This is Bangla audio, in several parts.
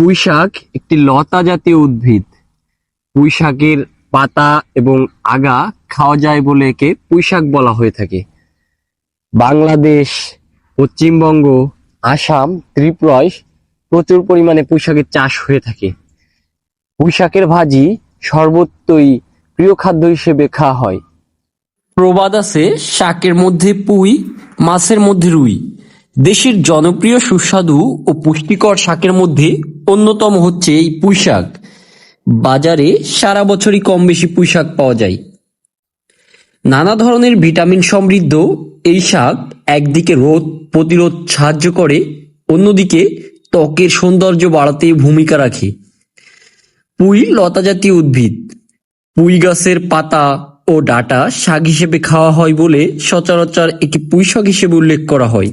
পুঁই শাক একটি লতা জাতীয় উদ্ভিদ। পুঁই শাকের পাতা এবং আগা খাওয়া যায় বলে একে পুঁই শাক বলা হয়ে থাকে। বাংলাদেশ, পশ্চিমবঙ্গ, আসাম, ত্রিপুরায় প্রচুর পরিমাণে পুঁই শাকের চাষ হয়ে থাকে। পুঁই শাকের ভাজি সর্বত্রই প্রিয় খাদ্য হিসেবে খাওয়া হয়। প্রবাদ আছে শাকের মধ্যে পুঁই, মাছের মধ্যে রুই। দেশের জনপ্রিয় সুস্বাদু ও পুষ্টিকর শাকের মধ্যে অন্যতম হচ্ছে এই পুঁই শাক বাজারে সারা বছরই কম বেশি পুঁই শাক পাওয়া যায়। নানা ধরনের ভিটামিন সমৃদ্ধ এই শাক একদিকে রোদ প্রতিরোধ সাহায্য করে, অন্যদিকে ত্বকের সৌন্দর্য বাড়াতে ভূমিকা রাখে। পুঁই লতা জাতীয় উদ্ভিদ। পুঁই গাছের পাতা ও ডাটা শাক হিসেবে খাওয়া হয় বলে সচরাচর একে পুঁই শাক হিসেবে উল্লেখ করা হয়।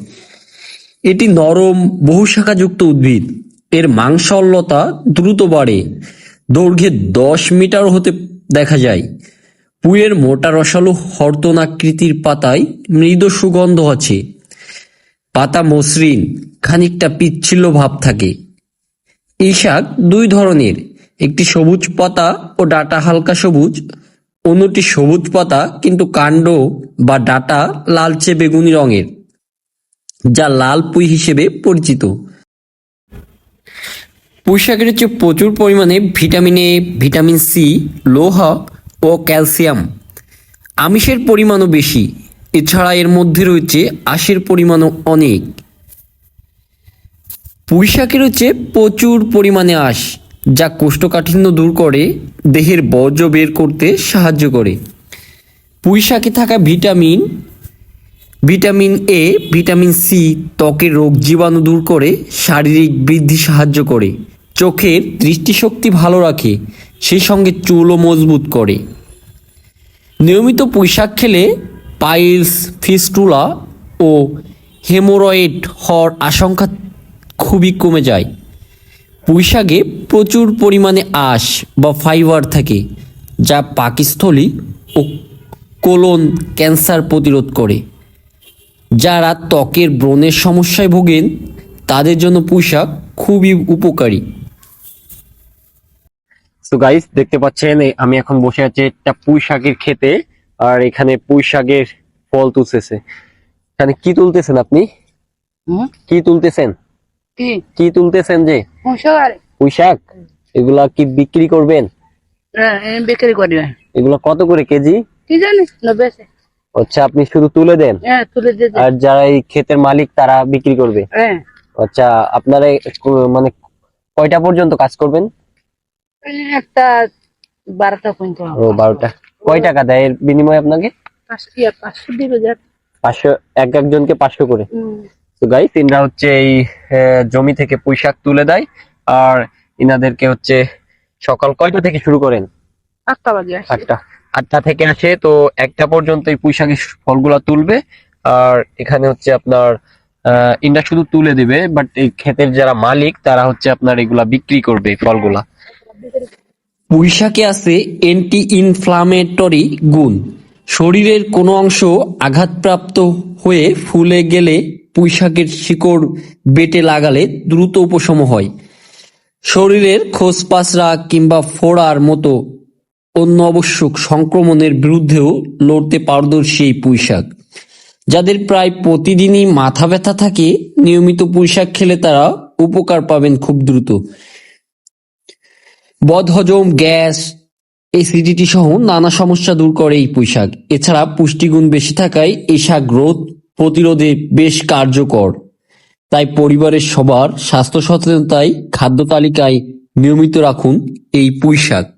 এটি নরম বহু শাখাযুক্ত উদ্ভিদ। এর মাংসলতা দ্রুত বাড়ে। দৈর্ঘ্যে দশ মিটার হতে দেখা যায়। পুয়ের মোটা রসালো হর্তনাকৃতির পাতায় মৃদু সুগন্ধ আছে। পাতা মসৃণ, খানিকটা পিচ্ছিল ভাব থাকে। এই শাক দুই ধরনের, একটি সবুজ পাতা ও ডাটা হালকা সবুজ, অন্যটি সবুজ পাতা কিন্তু কাণ্ড বা ডাটা লালচে বেগুনি রঙের। যা লাল পুঁই হিসেবে পরিচিত। পুঁই শাকের হচ্ছে প্রচুর পরিমাণে ভিটামিন এ, ভিটামিন সি, লোহা ও ক্যালসিয়াম। আমিষের পরিমাণও বেশি। এছাড়া এর মধ্যে রয়েছে আঁশের পরিমাণও অনেক। পুঁই শাকের হচ্ছে প্রচুর পরিমাণে আঁশ, যা কোষ্ঠকাঠিন্য দূর করে, দেহের বর্জ্য বের করতে সাহায্য করে। পুঁই শাকে থাকা vitamin vitamin A, vitamin C ত্বকের রোগ জীবাণু দূর করে শারীরিক বৃদ্ধি সাহায্য করে। চোখের দৃষ্টিশক্তি ভালো রাখে, সেই সঙ্গে চুলও মজবুত করে। নিয়মিত পুঁইশাক খেলে পাইলস, ফিস্টুলা ও হেমোরয়েড হওয়ার আশঙ্কা খুবই কমে যায়। পুঁইশাকে প্রচুর পরিমাণে আঁশ বা ফাইবার থাকে, যা পাকিস্থলী ও কোলন ক্যান্সার প্রতিরোধ করে। যারা ত্বকের ব্রণের সমস্যায় ভোগেন তাদের জন্য পুঁইশাক খুবই উপকারী। তো গাইস দেখতে পাচ্ছেন আমি এখন বসে আছি একটা পুঁই শাকের খেতে আর এখানে পুঁই শাকের ফল তুলতেছে। এখানে কি তুলতেছেন আপনি? কি তুলতেছেন? কি? কি তুলতেছেন যে? পুঁই শাক এগুলা কি বিক্রি করবেন? বিক্রি করি। এগুলা কত করে কেজি? কি জানিস না বেশি আচ্ছা আপনি শুধু তুলে দেন? হ্যাঁ তুলে দিয়ে দে। আর যারা এই ক্ষেতের মালিক তারা বিক্রি করবে? হ্যাঁ। আচ্ছা আপনারা মানে কয়টা পর্যন্ত কাজ করবেন? একটা বারোটা পর্যন্ত ও বারোটা। কয় টাকা দেয় এর বিনিময়ে আপনাকে? পাঁচশো এক একজনকে পাঁচশো করে। তো হচ্ছে এই জমি থেকে পুঁইশাক তুলে দেয়। আর ইনাদেরকে হচ্ছে সকাল কয়টা থেকে শুরু করেন? আটটা বাজে আটটা। আটটা থেকে আসে, তো একটা পর্যন্ত এই পুঁইশাকের ফলগুলা তুলবে। আর এখানে হচ্ছে আপনার ইনরা শুধু তুলে দিবে বাট এই ক্ষেতের যারা মালিক, তারা হচ্ছে আপনার এগুলা বিক্রি করবে ফলগুলা। পুঁইশাকে আছে অ্যান্টি ইনফ্লামেটরি গুণ। শরীরের কোনো অংশ আঘাতপ্রাপ্ত হয়ে ফুলে গেলে পুঁইশাকের শিকড় বেটে লাগালে দ্রুত উপশম হয়। শরীরের খোসপাসরা কিংবা ফোড়ার মতো অন্য আবশ্যক সংক্রমণের বিরুদ্ধেও লড়তে পারদর্শী এই পুঁইশাক। যাদের প্রায় প্রতিদিনই মাথা ব্যথা থাকে, নিয়মিত পুঁইশাক খেলে তারা উপকার পাবেন খুব দ্রুত। বদহজম, গ্যাস, এসিডিটি সহ নানা সমস্যা দূর করে এই পুঁইশাক। এছাড়া পুষ্টিগুণ বেশি থাকায় এই শাক রোগ প্রতিরোধে বেশ কার্যকর। তাই পরিবারের সবার স্বাস্থ্য সচেতনতায় খাদ্য তালিকায় নিয়মিত রাখুন এই পুঁইশাক।